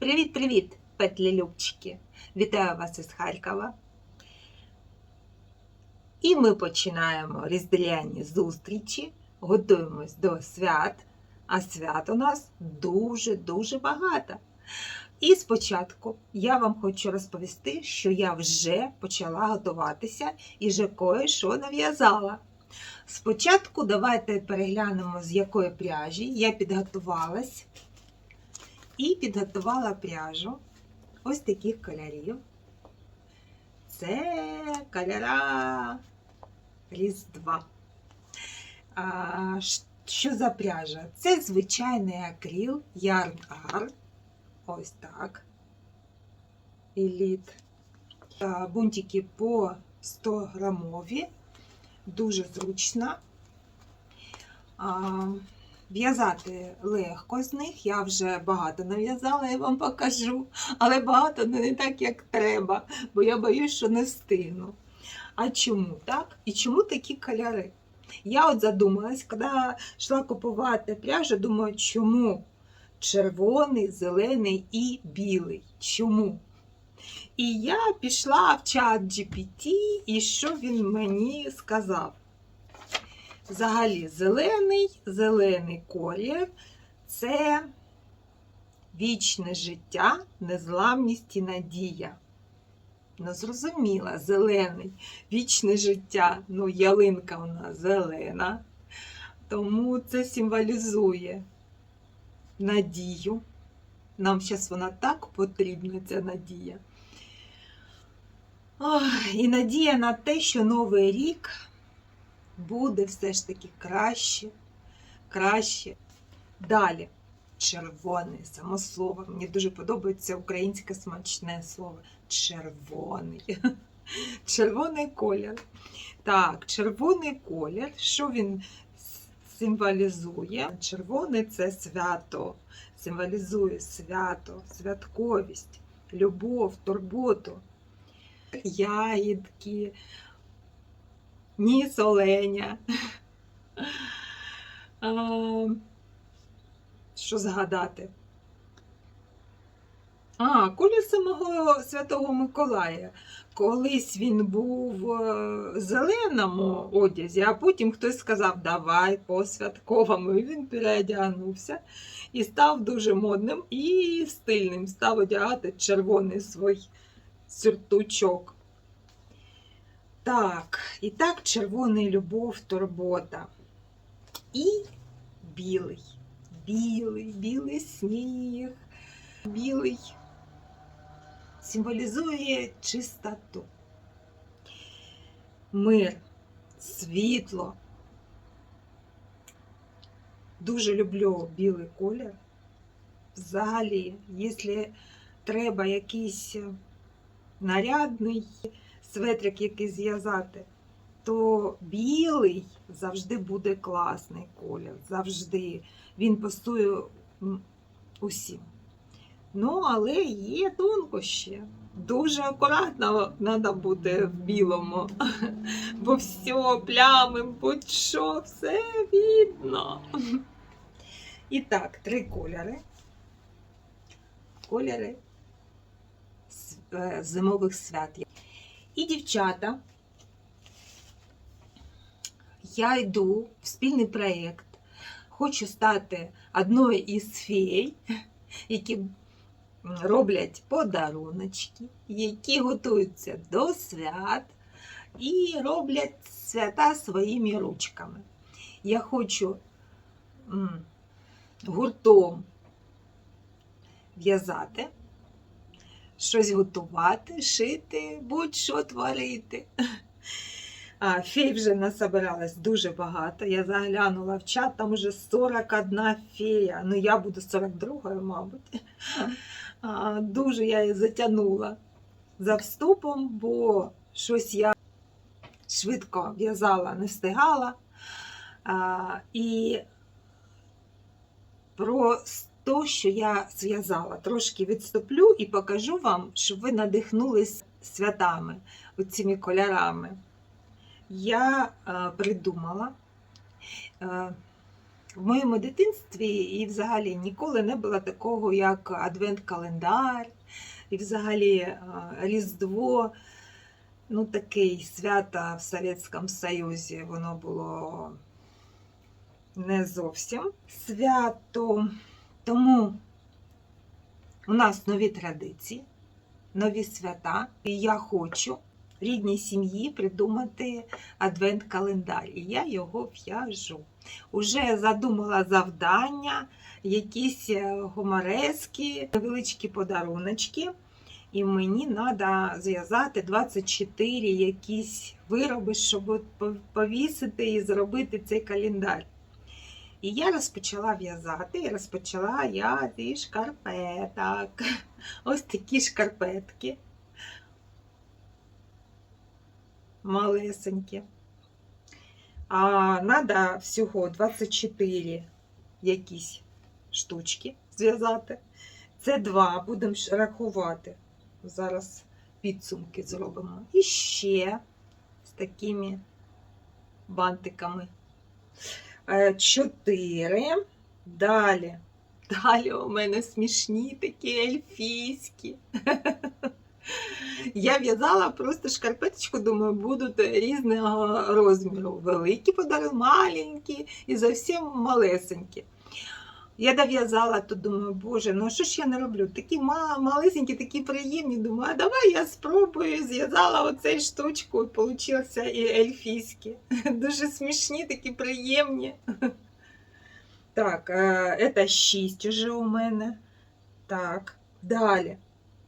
Привіт-привіт, петлі любчики! Вітаю вас із Харкова. І ми починаємо різдвяні зустрічі, готуємось до свят, а свят у нас дуже-дуже багато. І спочатку я вам хочу розповісти, що я вже почала готуватися і вже кое-що нав'язала. Спочатку давайте переглянемо, з якої пряжі я підготувалась і підготувала пряжу ось таких кольорів. Це кольора Різдва. А, що за пряжа? Це звичайний акрил Yarn Art. Ось так. Еліт. Бунтики по 100 грамові. Дуже зручно. А, В'язати легко з них. Я вже багато нав'язала, я вам покажу. Але багато не так, як треба, бо я боюсь, що не встигну. А чому так? І чому такі кольори? Я от задумалась, коли йшла купувати пряжу, думаю, чому червоний, зелений і білий? Чому? І я пішла в чат GPT, і що він мені сказав? Взагалі, зелений, зелений колір це вічне життя, незламність і надія. Ну, зрозуміла, зелений, вічне життя. Ну, ялинка у нас зелена. Тому це символізує надію. Нам зараз вона так потрібна, ця надія. Ох, і надія на те, що Новий рік буде все ж таки краще, краще. Далі. Червоний, само слово. Мені дуже подобається українське смачне слово. Червоний. Червоний колір. Так, червоний колір. Що він символізує? Червоний це свято. Символізує свято, святковість, любов, турботу, ягідки, ніс оленя. Що згадати? А, колір самого Святого Миколая. Колись він був в зеленому одязі, а потім хтось сказав, давай по святковому. І він переодягнувся і став дуже модним і стильним. Став одягати червоний свій сюртучок. Так, і так, червоний любов, турбота. І білий. Білий, білий сніг, білий символізує чистоту, мир, світло. Дуже люблю білий колір. Взагалі, якщо треба якийсь нарядний светрик якийсь зв'язати, то білий завжди буде класний колір. Завжди. Він пасує усім. Ну, але є тонкощі. Дуже акуратно треба бути в білому, бо все, плями, будь-що, все видно. І так, три кольори. Кольори е, зимових свят. І дівчата, я йду в спільний проєкт. Хочу стати одною із фей, які роблять подаруночки, які готуються до свят і роблять свята своїми ручками. Я хочу гуртом в'язати, щось готувати, шити, будь-що творити. А, фей вже насобиралось дуже багато. Я заглянула в чат, там вже 41 фея. Ну, я буду 42-ю, мабуть. А, дуже я її затягнула за вступом, бо щось я швидко в'язала, не встигала. А, і про те, що я зв'язала, трошки відступлю і покажу вам, щоб ви надихнулись святами, оціми кольорами. Я е, придумала е, В моєму дитинстві і взагалі ніколи не було такого, як адвент-календар, і взагалі е, Різдво. Ну, такий свято в Совєтському Союзі воно було не зовсім свято. Тому у нас нові традиції, нові свята. І я хочу рідній сім'ї придумати адвент-календар. І я його в'яжу. Уже задумала завдання, якісь е, гуморески, невеличкі подаруночки. І мені треба зв'язати 24 якісь вироби, щоб повісити і зробити цей календар. І я розпочала в'язати, і розпочала я зі шкарпеток. Ось такі шкарпетки. Малесенькі. А треба всього 24 якісь штучки зв'язати. Це два, будемо рахувати. Зараз підсумки зробимо. І ще з такими бантиками. Е, Чотири. Далі. Далі у мене смішні такі ельфійські. Я в'язала просто шкарпеточку, думаю, будуть різного розміру. Великі подарунки, маленькі і зовсім малесенькі. Я дов'язала, то думаю, боже, ну що ж я не роблю? Такі малесенькі, такі приємні. Думаю, а давай я спробую. Зв'язала оцей штучку, і получився і ельфійські. Дуже смішні, такі приємні. Так, е, це 6 уже у мене. Так, далі.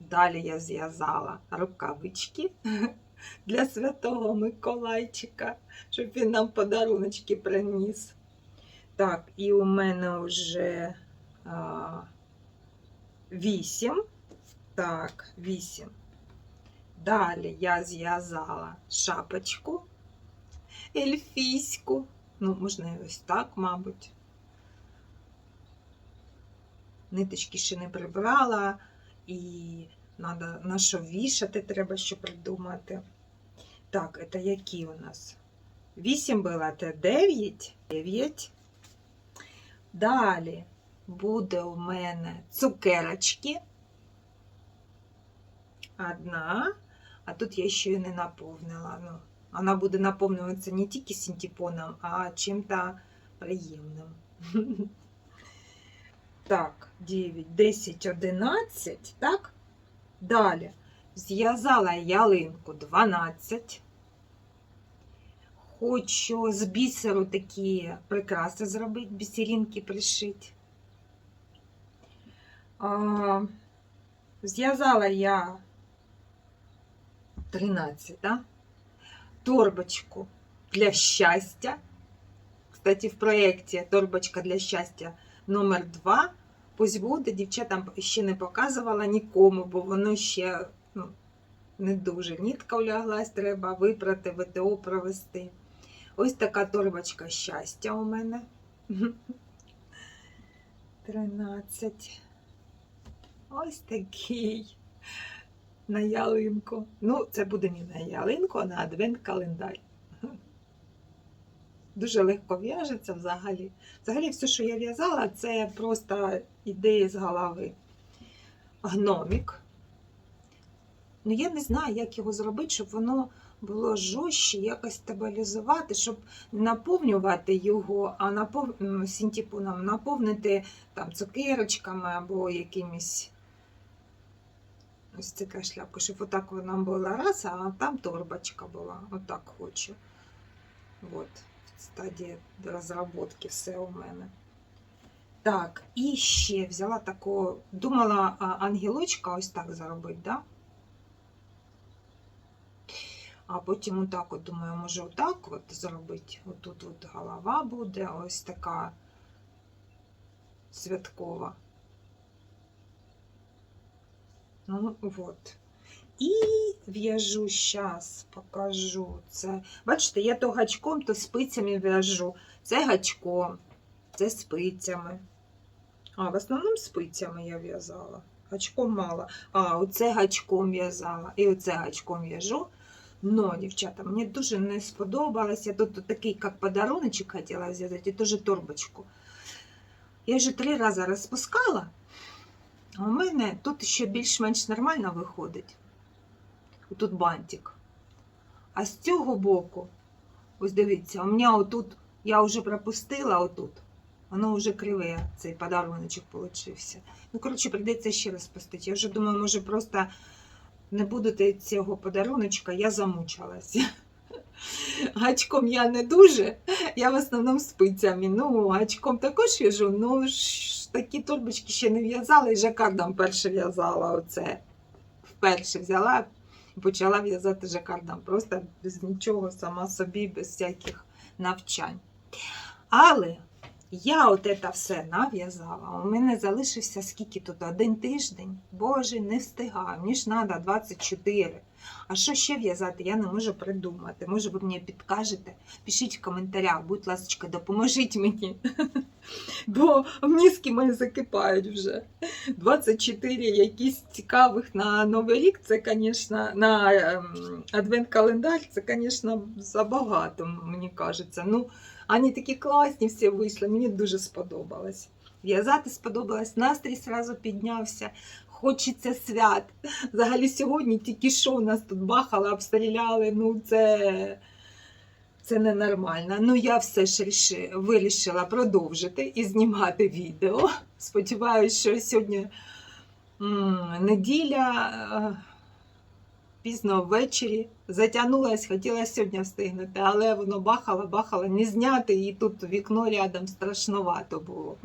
Далі я зв'язала рукавички для святого Миколайчика, щоб він нам подаруночки приніс. Так, і у мене вже а, 8. Так, 8. Далі я зв'язала шапочку ельфійську. Ну, можна і ось так, мабуть. Ниточки ще не прибрала, і надо, на що вішати треба що придумати. Так, це які у нас? 8 було, це 9. 9. Далі буде у мене цукерочки. Одна. А тут я ще й не наповнила. Ну, вона буде наповнюватися не тільки синтепоном, а чим-то приємним. Так, 9, 10, 11, так? Далі зв'язала ялинку 12. Хочу з бісеру такі прикраси зробити, бісеринки пришити. Зв'язала я 13, да? торбочку для щастя. Кстати, в проєкті торбочка для щастя номер 2 Пусть буде, дівчатам ще не показувала нікому, бо воно ще ну, не дуже. Нітка вляглась, треба випрати, ВТО провести. Ось така торбочка щастя у мене. 13. Ось такий на ялинку. Ну, це буде не на ялинку, а на адвент-календар. Дуже легко в'яжеться взагалі. Взагалі, все, що я в'язала, це просто ідеї з голови. Гномік. Ну, я не знаю, як його зробити, щоб воно було жорстче, якось стабілізувати, щоб наповнювати його, а напов... м, наповнити там цукерочками або якимись. Ось така шляпка, щоб отак вона була раз, а там торбочка була. Отак хочу. От, в стадії розробки все у мене. Так, і ще взяла таку, думала ангелочка ось так зробити, да? А потім отак от думаю, може отак от зробити. Отут от голова буде, ось така святкова. Ну, от. І в'яжу зараз, покажу це. Бачите, я то гачком, то спицями в'яжу. Це гачком, це спицями. А, в основному спицями я в'язала. Гачком мало. А, оце гачком в'язала. І оце гачком в'яжу. Но, дівчата, мені дуже не сподобалось. Я тут такий, як подаруночок хотіла взяти, і теж торбочку. Я вже три рази розпускала, а у мене тут ще більш-менш нормально виходить. Тут бантик. А з цього боку, ось дивіться, у мене отут, я вже пропустила отут. Воно вже криве, цей подаруночок получився. Ну, коротше, прийдеться ще раз пустити. Я вже думаю, може просто не будете цього подаруночка, я замучилася. Гачком я не дуже, я в основному спицями. Ну, гачком також в'яжу, ну ж такі торбочки ще не в'язала, і жакардом перше в'язала. Оце вперше взяла і почала в'язати жакардом. Просто без нічого, сама собі, без всяких навчань. Але я от це все нав'язала. У мене залишився скільки тут? Один тиждень. Боже, не встигаю. Мені ж треба 24. А що ще в'язати, я не можу придумати. Може, ви мені підкажете? Пишіть в коментарях, будь ласка, допоможіть мені. Бо мізки мої закипають вже. 24 якісь цікавих на Новий рік, це, звісно, на ем, адвент-календар, це, звісно, забагато, мені кажеться. Ну, вони такі класні всі вийшли, мені дуже сподобалось. В'язати сподобалось, настрій зразу піднявся. Хочеться свят. Взагалі сьогодні тільки що у нас тут бахали, обстріляли. Ну це, це ненормально. Ну я все ж ріши- вирішила продовжити і знімати відео. Сподіваюсь, що сьогодні м, неділя. Пізно ввечері затягнулась, хотіла сьогодні встигнути, але воно бахало, бахало, не зняти, і тут вікно рядом страшновато було.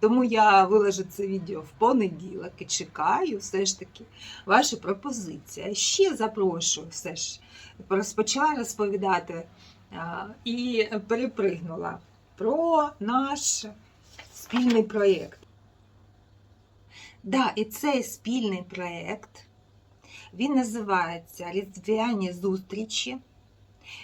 Тому я виложу це відео в понеділок і чекаю все ж таки ваші пропозиції. Ще запрошую все ж. Розпочала розповідати і перепригнула про наш спільний проєкт. Да, і цей спільний проєкт він називається Різдвяні зустрічі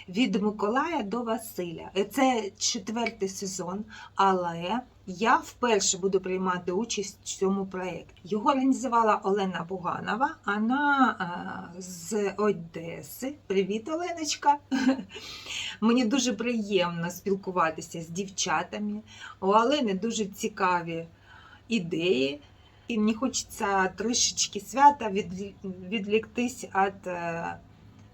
від Миколая до Василя. Це четвертий сезон, але я вперше буду приймати участь в цьому проєкті. Його організувала Олена Буганова, вона з Одеси. Привіт, Оленочка! Мені дуже приємно спілкуватися з дівчатами. У Олени дуже цікаві ідеї. І мені хочеться трішечки свята від, відвліктись від е,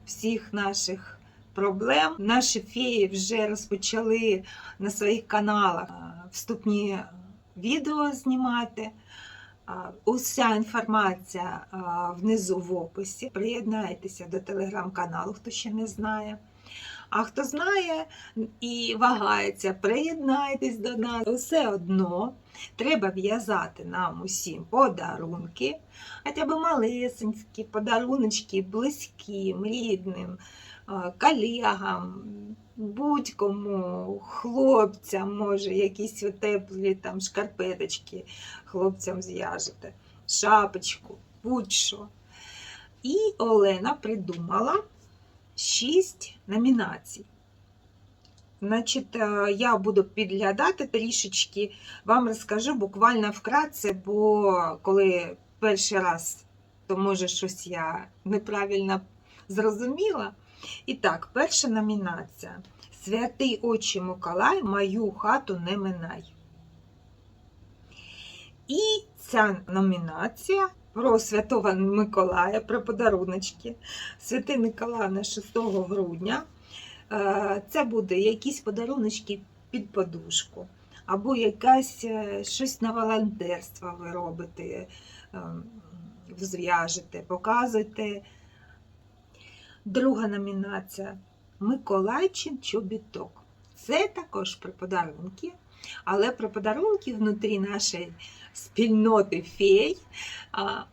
всіх наших проблем. Наші феї вже розпочали на своїх каналах е, вступні відео знімати. Е, Уся інформація внизу в описі. Приєднайтеся до телеграм-каналу, хто ще не знає. А хто знає і вагається, приєднайтесь до нас. Все одно треба в'язати нам усім подарунки, хоча б малесенькі подаруночки близьким, рідним, колегам, будь-кому, хлопцям, може, якісь теплі там шкарпеточки хлопцям зв'яжете, шапочку, будь-що. І Олена придумала шість номінацій. Значить, е, я буду підглядати трішечки, вам розкажу буквально вкратце, бо коли перший раз, то може щось я неправильно зрозуміла. І так, перша номінація. Святий Отче Миколай, мою хату не минай. І ця номінація про Святого Миколая, про подаруночки. Святий Миколай на 6 грудня. Е, Це буде якісь подаруночки під подушку, або якась е, щось на волонтерство ви робите, е, зв'яжете, показуєте. Друга номінація Миколайчин чобіток. Це також про подарунки, але про подарунки внутрі нашої спільноти фей.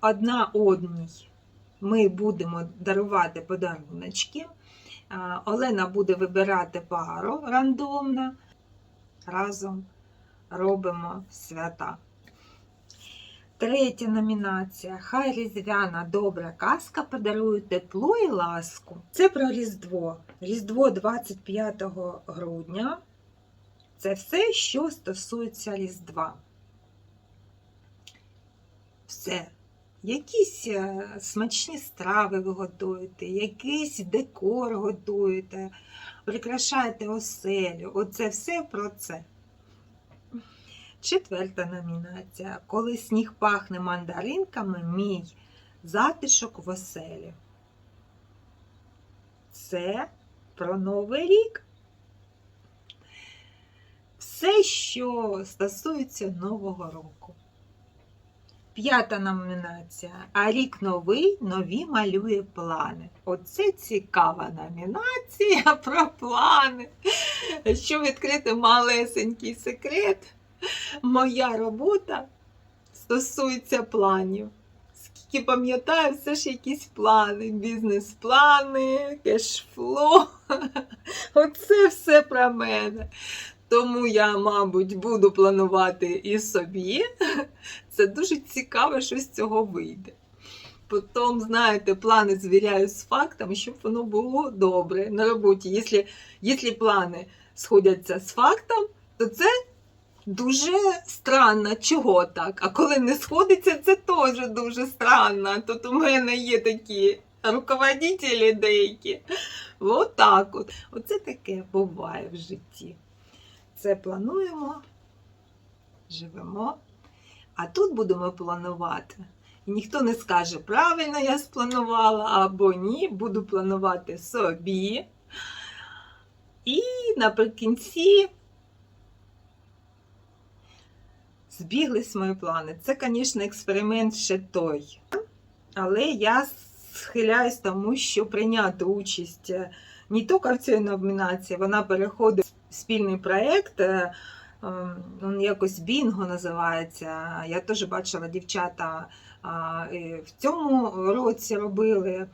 Одна одній ми будемо дарувати подаруночки. Олена буде вибирати пару рандомно. Разом робимо свята. Третя номінація. Хай різдвяна добра казка подарує тепло і ласку. Це про Різдво. Різдво 25 грудня. Це все, що стосується Різдва. Все. Якісь е, смачні страви ви готуєте, якийсь декор готуєте, прикрашаєте оселю. Оце все про це. Четверта номінація. Коли сніг пахне мандаринками, мій затишок в оселі. Це про Новий рік. Все, що стосується Нового року. П'ята номінація. А рік новий, нові малює плани. Оце цікава номінація про плани. Щоб відкрити малесенький секрет, моя робота стосується планів. Скільки пам'ятаю, все ж якісь плани, бізнес-плани, кешфло. Оце все про мене. Тому я, мабуть, буду планувати і собі. Це дуже цікаво, що з цього вийде. Потім, знаєте, плани звіряю з фактами, щоб воно було добре на роботі. Якщо, плани сходяться з фактом, то це дуже странно. Чого так? А коли не сходиться, це теж дуже странно. Тут у мене є такі руководителі деякі. От так от. Оце таке буває в житті. Це плануємо, живемо. А тут будемо планувати. І ніхто не скаже, правильно я спланувала або ні, буду планувати собі. І наприкінці збіглись мої плани. Це, звісно, експеримент ще той. Але я схиляюсь тому, що прийняти участь е, не тільки в цій номінації, вона переходить спільний проєкт. е, ем, Він якось Бінго називається. Я теж бачила дівчата в цьому році робили,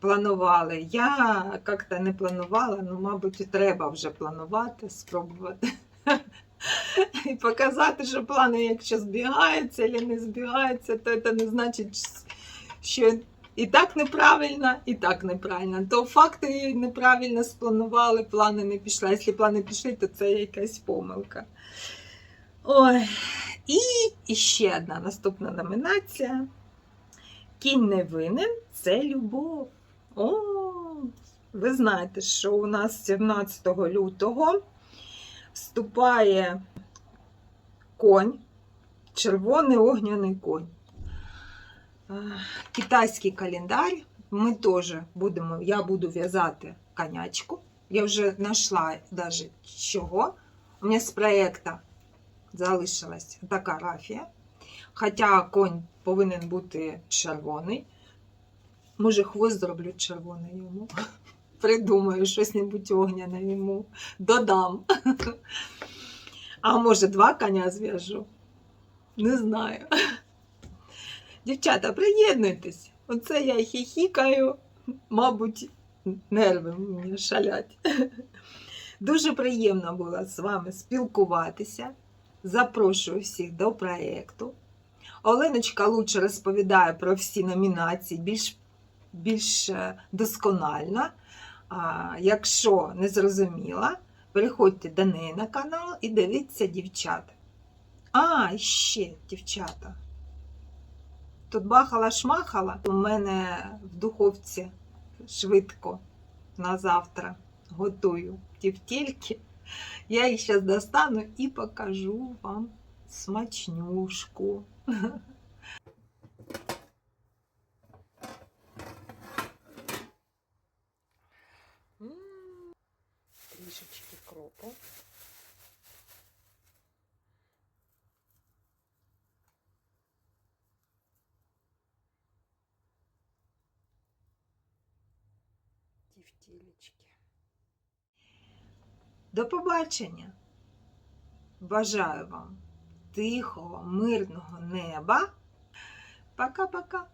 планували. Я як-то не планувала, ну, мабуть, треба вже планувати, спробувати. І показати, що плани, якщо збігаються або не збігаються, то це не значить, що і так неправильно, і так неправильно. То факти неправильно спланували, плани не пішли. Якщо плани пішли, то це якась помилка. Ой. І, ще одна наступна номінація. Кінь не винен це любов. О, ви знаєте, що у нас 17 лютого вступає конь, червоний огняний конь. Китайський календар. Ми теж будемо, я буду в'язати конячку. Я вже знайшла навіть чого. У мене з проєкту залишилась така рафія. Хоча конь повинен бути червоний. Може, хвост зроблю червоний йому. Придумаю щось небудь огняне йому. Додам. А може, два коня зв'яжу? Не знаю. Дівчата, приєднуйтесь. Оце я хіхікаю, мабуть, нерви в мене шалять. Дуже приємно було з вами спілкуватися. Запрошую всіх до проєкту. Оленочка лучше розповідає про всі номінації більш, більш е, досконально. А, якщо не зрозуміла, переходьте до неї на канал і дивіться дівчат. А, ще дівчата. Тут бахала-шмахала. У мене в духовці швидко на завтра готую тівтільки. Я їх зараз достану і покажу вам смачнюшку. М, Трішечки кропу. Тівтілечки. До побачення! Бажаю вам тихого, мирного неба. Пока-пока!